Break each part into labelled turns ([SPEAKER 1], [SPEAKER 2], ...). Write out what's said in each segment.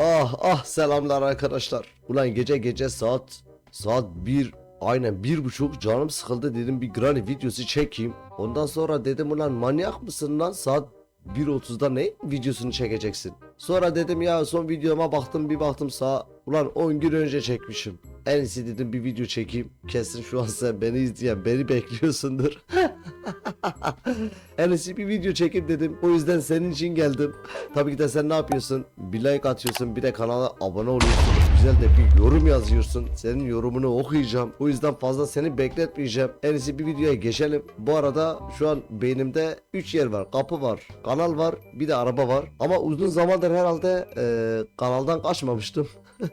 [SPEAKER 1] Ah ah selamlar arkadaşlar. Ulan gece gece saat saat 1 aynen bir buçuk canım sıkıldı dedim bir granny videosu çekeyim. Ondan sonra dedim ulan manyak mısın lan saat 1.30'da ne videosunu çekeceksin. Sonra dedim ya son videoma baktım bir baktım sağa ulan 10 gün önce çekmişim. En iyisi dedim bir video çekeyim. Kesin şu an sen beni izleyen beni bekliyorsundur. en iyisi bir video çekeyim dedim. O yüzden senin için geldim. Tabii ki de sen ne yapıyorsun? Bir like atıyorsun bir de kanala abone oluyorsun. Güzel de bir yorum yazıyorsun. Senin yorumunu okuyacağım. O yüzden fazla seni bekletmeyeceğim. En iyisi bir videoya geçelim. Bu arada şu an beynimde 3 yer var. Kapı var, kanal var, bir de araba var. Ama uzun zamandır herhalde eee, kanaldan kaçmamıştım.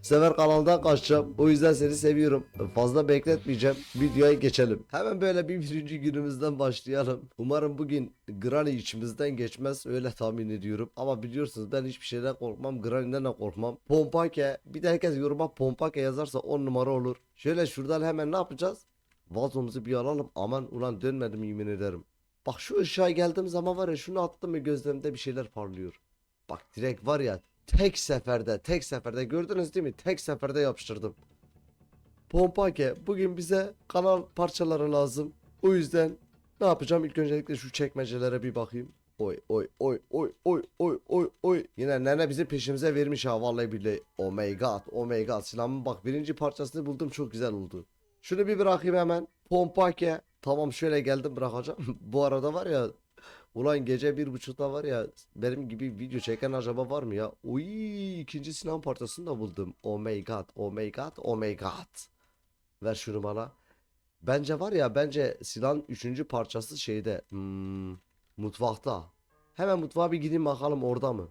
[SPEAKER 1] Bu sefer kanaldan kaçacağım. O yüzden seni seviyorum. Fazla bekletmeyeceğim. Videoya geçelim. Hemen böyle bir birinci günümüzden başlayalım. Umarım bugün Granny içimizden geçmez. Öyle tahmin ediyorum. Ama biliyorsunuz ben hiçbir şeyden korkmam. Granny'den de korkmam. Pompake. Bir de herkes yoruma Pompake yazarsa 10 numara olur. Şöyle şuradan hemen ne yapacağız? Vazomuzu bir alalım. Aman ulan dönmedim yemin ederim. Bak şu ışığa geldiğim zaman var ya şunu attım mı gözlerimde bir şeyler parlıyor. Bak direkt var ya tek seferde tek seferde gördünüz değil mi? Tek seferde yapıştırdım. Pompake bugün bize kanal parçaları lazım. O yüzden ne yapacağım? İlk öncelikle şu çekmecelere bir bakayım. Oy oy oy oy oy oy oy oy. Yine nene bizi peşimize vermiş ha vallahi billahi. Oh my god oh my god. Silahımın bak birinci parçasını buldum çok güzel oldu. Şunu bir bırakayım hemen. Pompake. Tamam şöyle geldim bırakacağım. Bu arada var ya Ulan gece bir buçukta var ya benim gibi video çeken acaba var mı ya? Uy ikinci silah parçasını da buldum. Oh my god, oh my god, oh my god. Ver şunu bana. Bence var ya bence silahın üçüncü parçası şeyde hmm, mutfakta. Hemen mutfağa bir gideyim bakalım orada mı?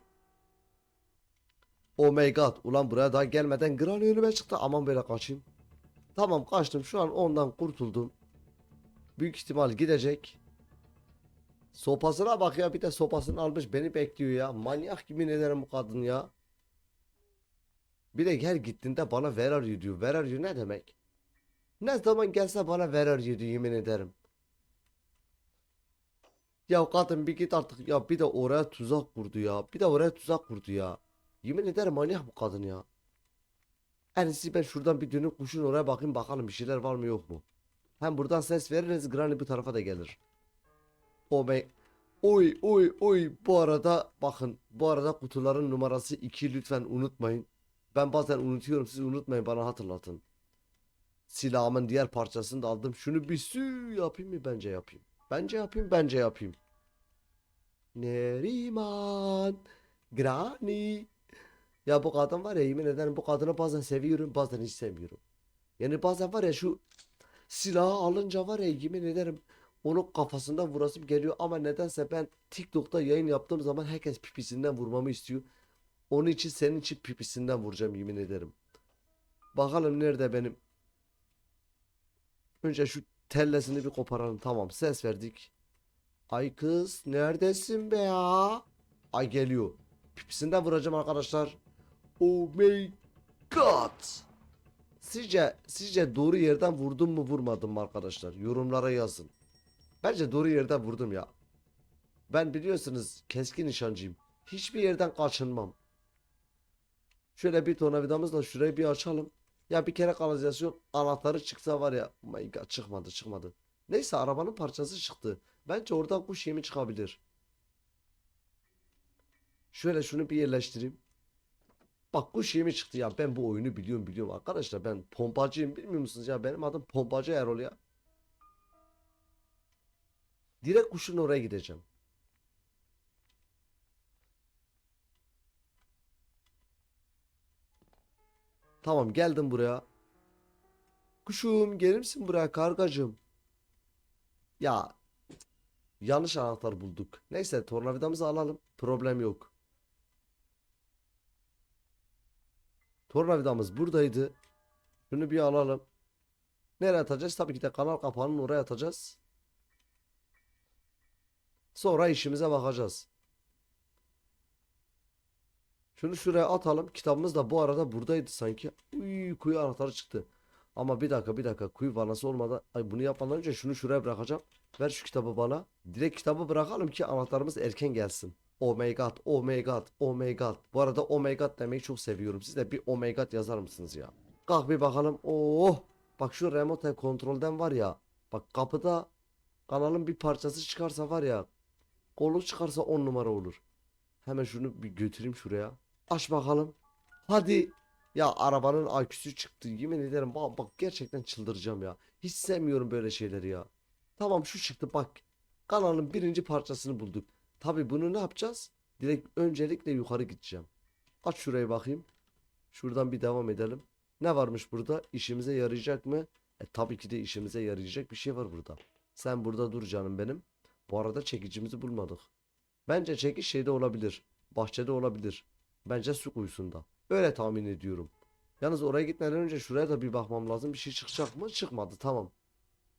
[SPEAKER 1] Oh my god. Ulan buraya daha gelmeden Granny önüme çıktı. Aman böyle kaçayım. Tamam kaçtım. Şu an ondan kurtuldum. Büyük ihtimal gidecek. Sopasına bak ya bir de sopasını almış beni bekliyor ya. Manyak gibi ne derim bu kadın ya. Bir de her gittiğinde bana where are you diyor. Where are you ne demek? Ne zaman gelse bana where are you diyor yemin ederim. Ya kadın bir git artık ya bir de oraya tuzak kurdu ya. Bir de oraya tuzak kurdu ya. Yemin ederim manyak bu kadın ya. En iyisi ben şuradan bir dönüp kuşun oraya bakayım bakalım bir şeyler var mı yok mu. Hem buradan ses veririz Granny bu tarafa da gelir. O be. Oy oy oy bu arada bakın bu arada kutuların numarası 2 lütfen unutmayın. Ben bazen unutuyorum siz unutmayın bana hatırlatın. Silahımın diğer parçasını da aldım. Şunu bir sü yapayım mı bence yapayım. Bence yapayım bence yapayım. Neriman Granny Ya bu kadın var ya yemin ederim bu kadını bazen seviyorum bazen hiç sevmiyorum. Yani bazen var ya şu silahı alınca var ya yemin ederim onun kafasından vurasım geliyor ama nedense ben TikTok'ta yayın yaptığım zaman herkes pipisinden vurmamı istiyor. Onun için senin için pipisinden vuracağım yemin ederim. Bakalım nerede benim. Önce şu tellesini bir koparalım. Tamam ses verdik. Ay kız neredesin be ya? Ay geliyor. Pipisinden vuracağım arkadaşlar. Oh my god. Sizce sizce doğru yerden vurdum mu vurmadım mı arkadaşlar? Yorumlara yazın. Bence doğru yerden vurdum ya. Ben biliyorsunuz keskin nişancıyım. Hiçbir yerden kaçınmam. Şöyle bir tornavidamızla şurayı bir açalım. Ya bir kere kanalizasyon anahtarı çıksa var ya. My god çıkmadı çıkmadı. Neyse arabanın parçası çıktı. Bence oradan kuş yemi çıkabilir. Şöyle şunu bir yerleştireyim. Bak kuş yemi çıktı ya. Ben bu oyunu biliyorum biliyorum arkadaşlar. Ben pompacıyım bilmiyor musunuz ya? Benim adım pompacı Erol ya. Direkt kuşun oraya gideceğim. Tamam geldim buraya. Kuşum gelir misin buraya kargacığım? Ya yanlış anahtar bulduk. Neyse tornavidamızı alalım. Problem yok. Tornavidamız buradaydı. Şunu bir alalım. Nereye atacağız? Tabii ki de kanal kapağının oraya atacağız. Sonra işimize bakacağız. Şunu şuraya atalım. Kitabımız da bu arada buradaydı sanki. Uy, kuyu anahtarı çıktı. Ama bir dakika bir dakika kuyu vanası olmadan ay bunu yapmadan önce şunu şuraya bırakacağım. Ver şu kitabı bana. Direkt kitabı bırakalım ki anahtarımız erken gelsin. Oh my god, oh my god, oh my god. Bu arada oh my god demeyi çok seviyorum. Siz de bir oh my god yazar mısınız ya? Kalk bir bakalım. Oh! Bak şu remote kontrolden var ya. Bak kapıda kanalın bir parçası çıkarsa var ya. Kolu çıkarsa 10 numara olur. Hemen şunu bir götüreyim şuraya. Aç bakalım. Hadi. Ya arabanın aküsü çıktı. Yemin ederim bak, bak gerçekten çıldıracağım ya. Hiç sevmiyorum böyle şeyleri ya. Tamam şu çıktı bak. Kanalın birinci parçasını bulduk. Tabi bunu ne yapacağız? Direkt öncelikle yukarı gideceğim. Aç şurayı bakayım. Şuradan bir devam edelim. Ne varmış burada? İşimize yarayacak mı? E tabii ki de işimize yarayacak bir şey var burada. Sen burada dur canım benim. Bu arada çekicimizi bulmadık. Bence çekiç şeyde olabilir. Bahçede olabilir. Bence su kuyusunda. Öyle tahmin ediyorum. Yalnız oraya gitmeden önce şuraya da bir bakmam lazım. Bir şey çıkacak mı? Çıkmadı. Tamam.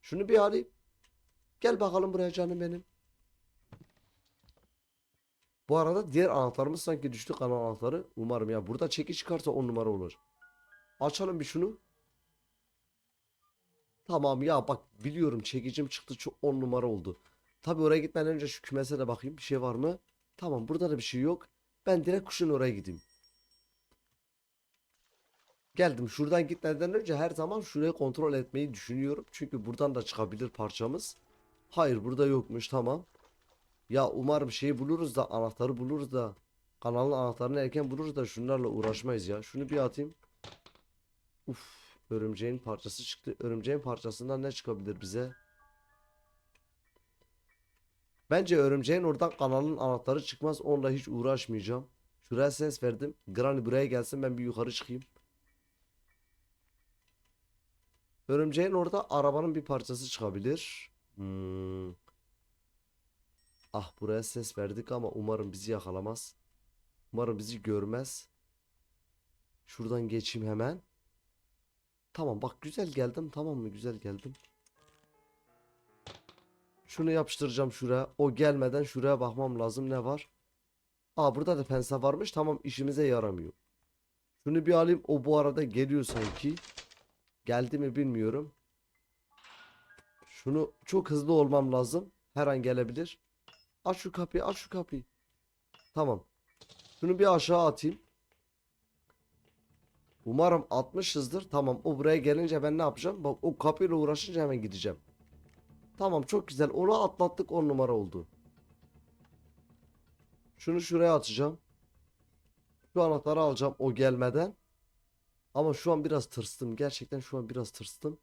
[SPEAKER 1] Şunu bir alayım. Gel bakalım buraya canım benim. Bu arada diğer anahtarımız sanki düştü kanal anahtarı. Umarım ya burada çekiç çıkarsa 10 numara olur. Açalım bir şunu. Tamam ya bak biliyorum çekicim çıktı çok 10 numara oldu. Tabi oraya gitmeden önce şu kümese de bakayım bir şey var mı? Tamam burada da bir şey yok. Ben direkt kuşun oraya gideyim. Geldim şuradan gitmeden önce her zaman şurayı kontrol etmeyi düşünüyorum. Çünkü buradan da çıkabilir parçamız. Hayır burada yokmuş tamam. Ya umarım şeyi buluruz da anahtarı buluruz da. Kanalın anahtarını erken buluruz da şunlarla uğraşmayız ya. Şunu bir atayım. Uf örümceğin parçası çıktı. Örümceğin parçasından ne çıkabilir bize? Bence örümceğin oradan kanalın anahtarı çıkmaz. Onunla hiç uğraşmayacağım. Şuraya ses verdim. Granny buraya gelsin ben bir yukarı çıkayım. Örümceğin orada arabanın bir parçası çıkabilir. Hmm. Ah buraya ses verdik ama umarım bizi yakalamaz. Umarım bizi görmez. Şuradan geçeyim hemen. Tamam bak güzel geldim tamam mı güzel geldim. Şunu yapıştıracağım şuraya. O gelmeden şuraya bakmam lazım ne var. Aa burada da pense varmış tamam işimize yaramıyor. Şunu bir alayım o bu arada geliyor sanki. Geldi mi bilmiyorum. Şunu çok hızlı olmam lazım. Her an gelebilir. Aç şu kapıyı aç şu kapıyı. Tamam. Şunu bir aşağı atayım. Umarım atmışızdır. Tamam o buraya gelince ben ne yapacağım? Bak o kapıyla uğraşınca hemen gideceğim. Tamam çok güzel. Onu atlattık 10 numara oldu. Şunu şuraya atacağım. Şu anahtarı alacağım o gelmeden. Ama şu an biraz tırstım. Gerçekten şu an biraz tırstım.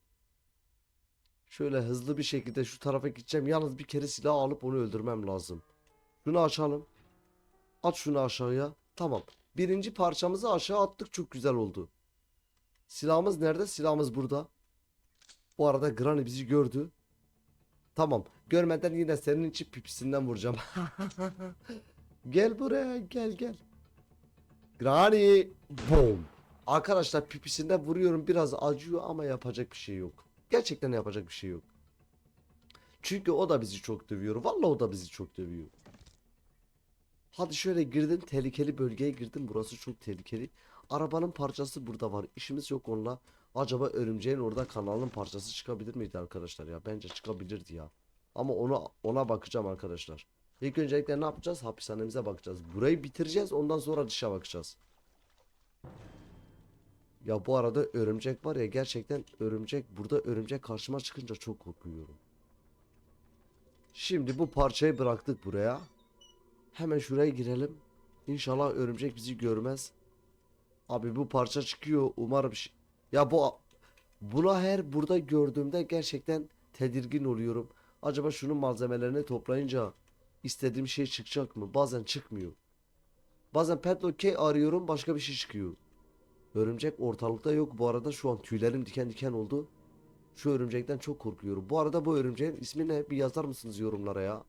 [SPEAKER 1] Şöyle hızlı bir şekilde şu tarafa gideceğim. Yalnız bir kere silah alıp onu öldürmem lazım. Şunu açalım. At şunu aşağıya. Tamam. Birinci parçamızı aşağı attık. Çok güzel oldu. Silahımız nerede? Silahımız burada. Bu arada Granny bizi gördü. Tamam. Görmeden yine senin için pipisinden vuracağım. gel buraya. Gel gel. Granny. Boom. Arkadaşlar pipisinden vuruyorum. Biraz acıyor ama yapacak bir şey yok. Gerçekten yapacak bir şey yok. Çünkü o da bizi çok dövüyor. Vallahi o da bizi çok dövüyor. Hadi şöyle girdin tehlikeli bölgeye girdin. Burası çok tehlikeli. Arabanın parçası burada var. İşimiz yok onunla. Acaba örümceğin orada kanalın parçası çıkabilir miydi arkadaşlar ya? Bence çıkabilirdi ya. Ama ona ona bakacağım arkadaşlar. İlk öncelikle ne yapacağız? Hapishanemize bakacağız. Burayı bitireceğiz. Ondan sonra dışa bakacağız. Ya bu arada örümcek var ya gerçekten örümcek burada örümcek karşıma çıkınca çok korkuyorum. Şimdi bu parçayı bıraktık buraya. Hemen şuraya girelim. İnşallah örümcek bizi görmez. Abi bu parça çıkıyor. Umarım ya bu buna her burada gördüğümde gerçekten tedirgin oluyorum. Acaba şunun malzemelerini toplayınca istediğim şey çıkacak mı? Bazen çıkmıyor. Bazen Padlock arıyorum başka bir şey çıkıyor. Örümcek ortalıkta yok. Bu arada şu an tüylerim diken diken oldu. Şu örümcekten çok korkuyorum. Bu arada bu örümceğin ismi ne? Bir yazar mısınız yorumlara ya?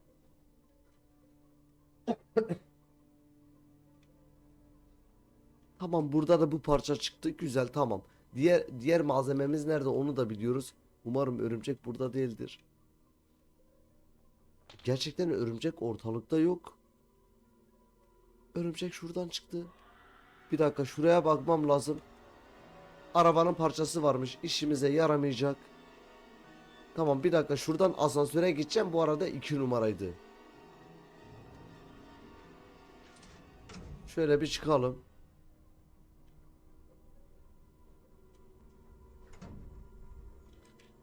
[SPEAKER 1] Tamam burada da bu parça çıktı. Güzel tamam. Diğer diğer malzememiz nerede onu da biliyoruz. Umarım örümcek burada değildir. Gerçekten örümcek ortalıkta yok. Örümcek şuradan çıktı. Bir dakika şuraya bakmam lazım. Arabanın parçası varmış. İşimize yaramayacak. Tamam bir dakika şuradan asansöre gideceğim. Bu arada 2 numaraydı. Şöyle bir çıkalım.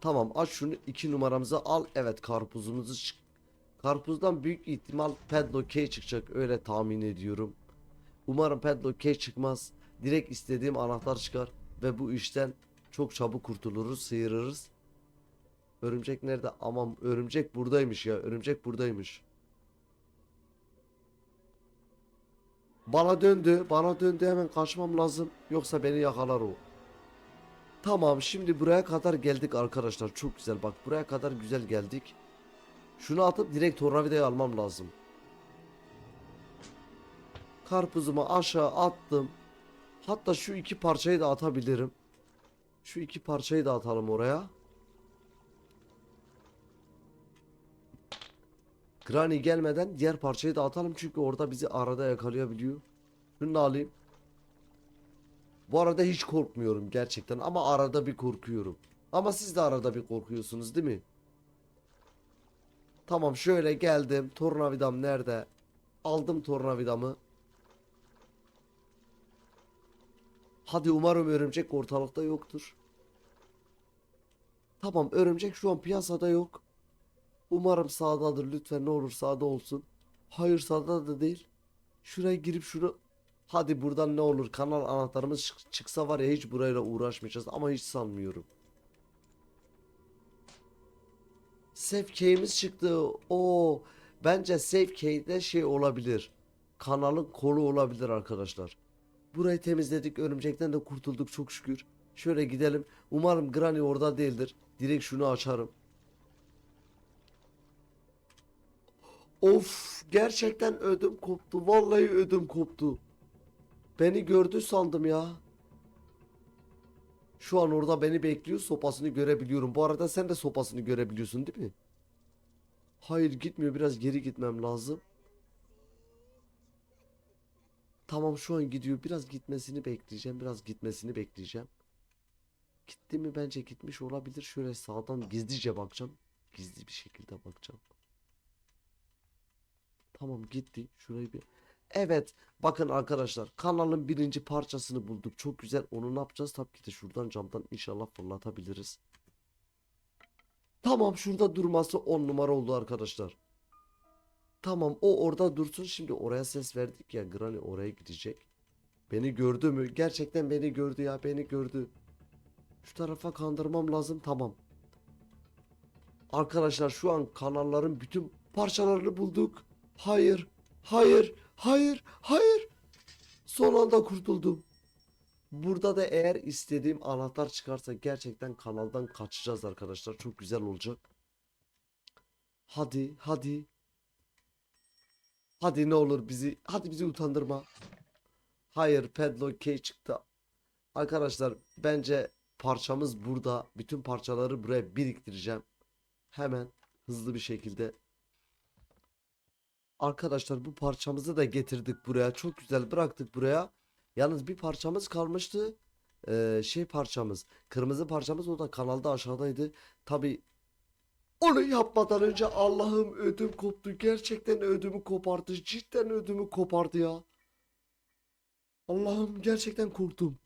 [SPEAKER 1] Tamam aç şunu iki numaramızı al. Evet karpuzumuzu çık. Karpuzdan büyük ihtimal Padlock K çıkacak öyle tahmin ediyorum. Umarım Padlock K çıkmaz. Direkt istediğim anahtar çıkar ve bu işten çok çabuk kurtuluruz, sıyırırız. Örümcek nerede? Aman örümcek buradaymış ya. Örümcek buradaymış. Bana döndü. Bana döndü hemen kaçmam lazım. Yoksa beni yakalar o. Tamam şimdi buraya kadar geldik arkadaşlar. Çok güzel bak buraya kadar güzel geldik. Şunu atıp direkt tornavidayı almam lazım. Karpuzumu aşağı attım. Hatta şu iki parçayı da atabilirim. Şu iki parçayı da atalım oraya. Granny gelmeden diğer parçayı da atalım çünkü orada bizi arada yakalayabiliyor. Şunu da alayım. Bu arada hiç korkmuyorum gerçekten ama arada bir korkuyorum. Ama siz de arada bir korkuyorsunuz değil mi? Tamam şöyle geldim. Tornavidam nerede? Aldım tornavidamı. Hadi umarım örümcek ortalıkta yoktur. Tamam örümcek şu an piyasada yok. Umarım sağdadır lütfen ne olur sağda olsun. Hayır sağda da değil. Şuraya girip şunu Hadi buradan ne olur kanal anahtarımız çık- çıksa var ya hiç burayla uğraşmayacağız ama hiç sanmıyorum. Save key'imiz çıktı. Oo, bence save key'de şey olabilir. Kanalın kolu olabilir arkadaşlar. Burayı temizledik. Örümcekten de kurtulduk çok şükür. Şöyle gidelim. Umarım Granny orada değildir. Direkt şunu açarım. Of gerçekten ödüm koptu. Vallahi ödüm koptu. Beni gördü sandım ya. Şu an orada beni bekliyor. Sopasını görebiliyorum. Bu arada sen de sopasını görebiliyorsun değil mi? Hayır gitmiyor. Biraz geri gitmem lazım. Tamam şu an gidiyor. Biraz gitmesini bekleyeceğim. Biraz gitmesini bekleyeceğim. Gitti mi? Bence gitmiş olabilir. Şöyle sağdan gizlice bakacağım. Gizli bir şekilde bakacağım. Tamam gitti. Şurayı bir... Evet. Bakın arkadaşlar. Kanalın birinci parçasını bulduk. Çok güzel. Onu ne yapacağız? Tabii ki de şuradan camdan inşallah fırlatabiliriz. Tamam şurada durması 10 numara oldu arkadaşlar. Tamam o orada dursun. Şimdi oraya ses verdik ya. Granny oraya gidecek. Beni gördü mü? Gerçekten beni gördü ya. Beni gördü. Şu tarafa kandırmam lazım. Tamam. Arkadaşlar şu an kanalların bütün parçalarını bulduk. Hayır. Hayır. Hayır. Hayır. Son anda kurtuldum. Burada da eğer istediğim anahtar çıkarsa gerçekten kanaldan kaçacağız arkadaşlar. Çok güzel olacak. Hadi, hadi. Hadi ne olur bizi, hadi bizi utandırma. Hayır, Padlock K çıktı. Arkadaşlar bence parçamız burada. Bütün parçaları buraya biriktireceğim. Hemen hızlı bir şekilde. Arkadaşlar bu parçamızı da getirdik buraya. Çok güzel bıraktık buraya. Yalnız bir parçamız kalmıştı. Ee, şey parçamız. Kırmızı parçamız o da kanalda aşağıdaydı. Tabi onu yapmadan önce Allah'ım ödüm koptu. Gerçekten ödümü kopardı. Cidden ödümü kopardı ya. Allah'ım gerçekten korktum.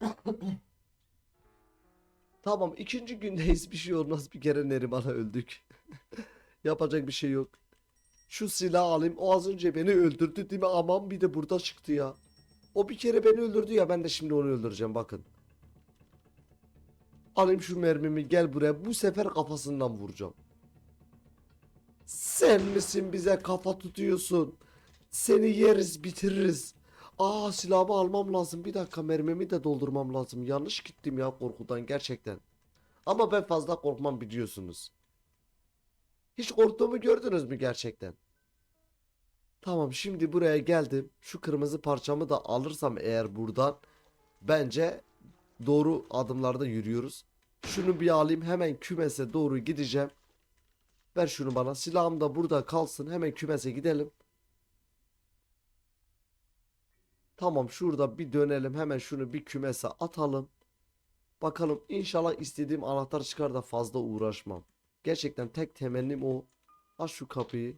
[SPEAKER 1] Tamam ikinci gündeyiz bir şey olmaz bir kere Neriman'a öldük. Yapacak bir şey yok. Şu silahı alayım o az önce beni öldürdü değil mi aman bir de burada çıktı ya. O bir kere beni öldürdü ya ben de şimdi onu öldüreceğim bakın. Alayım şu mermimi gel buraya bu sefer kafasından vuracağım. Sen misin bize kafa tutuyorsun? Seni yeriz bitiririz. Aa silahımı almam lazım. Bir dakika mermimi de doldurmam lazım. Yanlış gittim ya korkudan gerçekten. Ama ben fazla korkmam biliyorsunuz. Hiç korktuğumu gördünüz mü gerçekten? Tamam şimdi buraya geldim. Şu kırmızı parçamı da alırsam eğer buradan bence doğru adımlarda yürüyoruz. Şunu bir alayım hemen kümese doğru gideceğim. Ver şunu bana. Silahım da burada kalsın. Hemen kümese gidelim. Tamam şurada bir dönelim. Hemen şunu bir kümese atalım. Bakalım inşallah istediğim anahtar çıkar da fazla uğraşmam. Gerçekten tek temennim o. Aç şu kapıyı.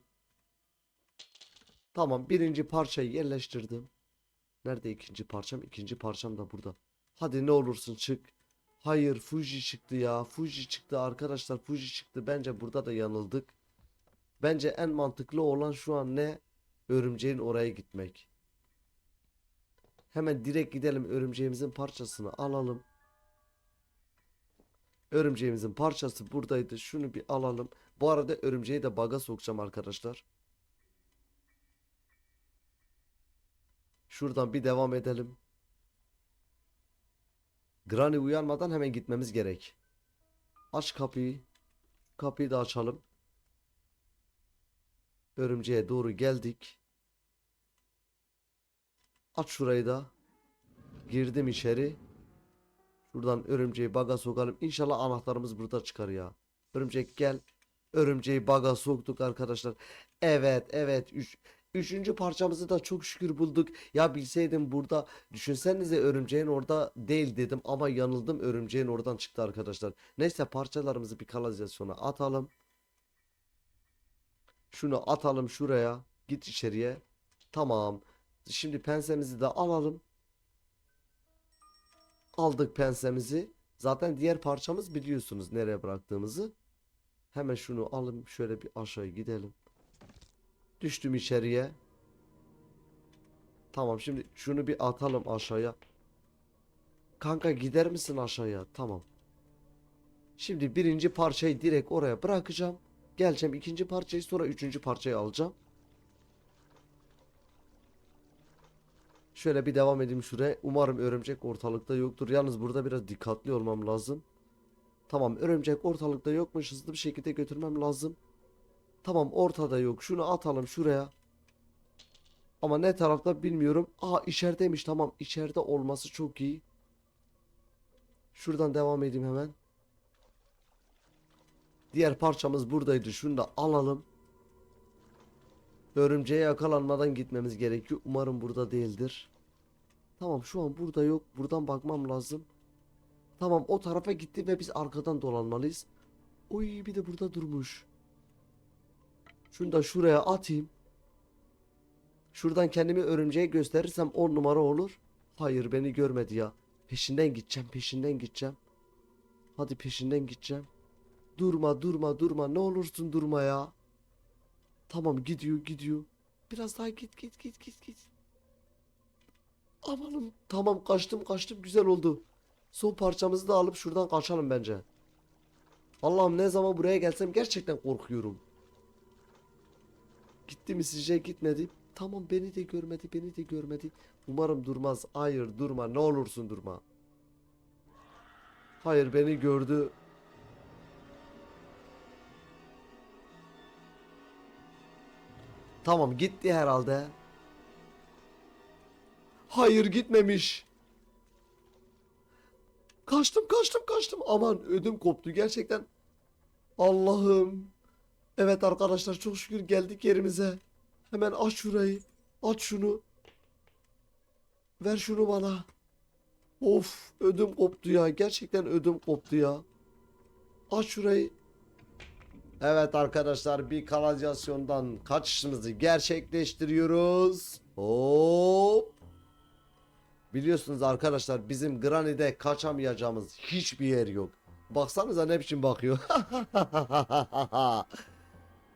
[SPEAKER 1] Tamam birinci parçayı yerleştirdim. Nerede ikinci parçam? İkinci parçam da burada. Hadi ne olursun çık. Hayır Fuji çıktı ya. Fuji çıktı arkadaşlar. Fuji çıktı. Bence burada da yanıldık. Bence en mantıklı olan şu an ne? Örümceğin oraya gitmek. Hemen direkt gidelim örümceğimizin parçasını alalım. Örümceğimizin parçası buradaydı. Şunu bir alalım. Bu arada örümceği de baga sokacağım arkadaşlar. Şuradan bir devam edelim. Granny uyanmadan hemen gitmemiz gerek. Aç kapıyı. Kapıyı da açalım. Örümceğe doğru geldik. Aç şurayı da. Girdim içeri. Şuradan örümceği baga sokalım. İnşallah anahtarımız burada çıkar ya. Örümcek gel. Örümceği baga soktuk arkadaşlar. Evet evet. Üç, üçüncü parçamızı da çok şükür bulduk. Ya bilseydim burada düşünsenize örümceğin orada değil dedim ama yanıldım örümceğin oradan çıktı arkadaşlar. Neyse parçalarımızı bir kanalizasyona atalım. Şunu atalım şuraya. Git içeriye. Tamam. Şimdi pensemizi de alalım. Aldık pensemizi. Zaten diğer parçamız biliyorsunuz nereye bıraktığımızı. Hemen şunu alalım şöyle bir aşağı gidelim. Düştüm içeriye. Tamam şimdi şunu bir atalım aşağıya. Kanka gider misin aşağıya? Tamam. Şimdi birinci parçayı direkt oraya bırakacağım. Geleceğim ikinci parçayı sonra üçüncü parçayı alacağım. Şöyle bir devam edeyim şuraya. Umarım örümcek ortalıkta yoktur. Yalnız burada biraz dikkatli olmam lazım. Tamam örümcek ortalıkta yokmuş. Hızlı bir şekilde götürmem lazım. Tamam ortada yok. Şunu atalım şuraya. Ama ne tarafta bilmiyorum. Aa içerideymiş tamam. içeride olması çok iyi. Şuradan devam edeyim hemen. Diğer parçamız buradaydı. Şunu da alalım. Örümceğe yakalanmadan gitmemiz gerekiyor. Umarım burada değildir. Tamam şu an burada yok. Buradan bakmam lazım. Tamam o tarafa gitti ve biz arkadan dolanmalıyız. Oy bir de burada durmuş. Şunu da şuraya atayım. Şuradan kendimi örümceğe gösterirsem 10 numara olur. Hayır beni görmedi ya. Peşinden gideceğim peşinden gideceğim. Hadi peşinden gideceğim. Durma durma durma ne olursun durma ya. Tamam gidiyor gidiyor. Biraz daha git git git git git. Amanım tamam kaçtım kaçtım güzel oldu. Son parçamızı da alıp şuradan kaçalım bence. Allah'ım ne zaman buraya gelsem gerçekten korkuyorum. Gitti mi sizce gitmedi. Tamam beni de görmedi beni de görmedi. Umarım durmaz. Hayır durma ne olursun durma. Hayır beni gördü. Tamam gitti herhalde. Hayır gitmemiş. Kaçtım kaçtım kaçtım. Aman ödüm koptu gerçekten. Allah'ım. Evet arkadaşlar çok şükür geldik yerimize. Hemen aç şurayı. Aç şunu. Ver şunu bana. Of ödüm koptu ya. Gerçekten ödüm koptu ya. Aç şurayı. Evet arkadaşlar bir kanalizasyondan kaçışımızı gerçekleştiriyoruz. Hop. Biliyorsunuz arkadaşlar bizim Granny'de kaçamayacağımız hiçbir yer yok. Baksanıza ne biçim bakıyor.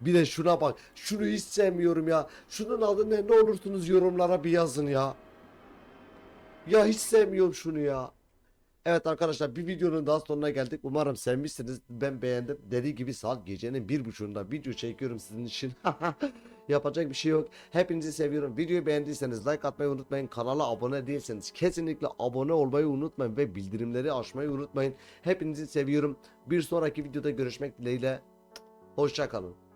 [SPEAKER 1] bir de şuna bak. Şunu hiç sevmiyorum ya. Şunun adı ne? Ne olursunuz yorumlara bir yazın ya. Ya hiç sevmiyorum şunu ya. Evet arkadaşlar bir videonun daha sonuna geldik. Umarım sevmişsiniz. Ben beğendim. Dediği gibi saat gecenin bir buçuğunda video çekiyorum sizin için. Yapacak bir şey yok. Hepinizi seviyorum. Videoyu beğendiyseniz like atmayı unutmayın. Kanala abone değilseniz kesinlikle abone olmayı unutmayın ve bildirimleri açmayı unutmayın. Hepinizi seviyorum. Bir sonraki videoda görüşmek dileğiyle. Hoşçakalın.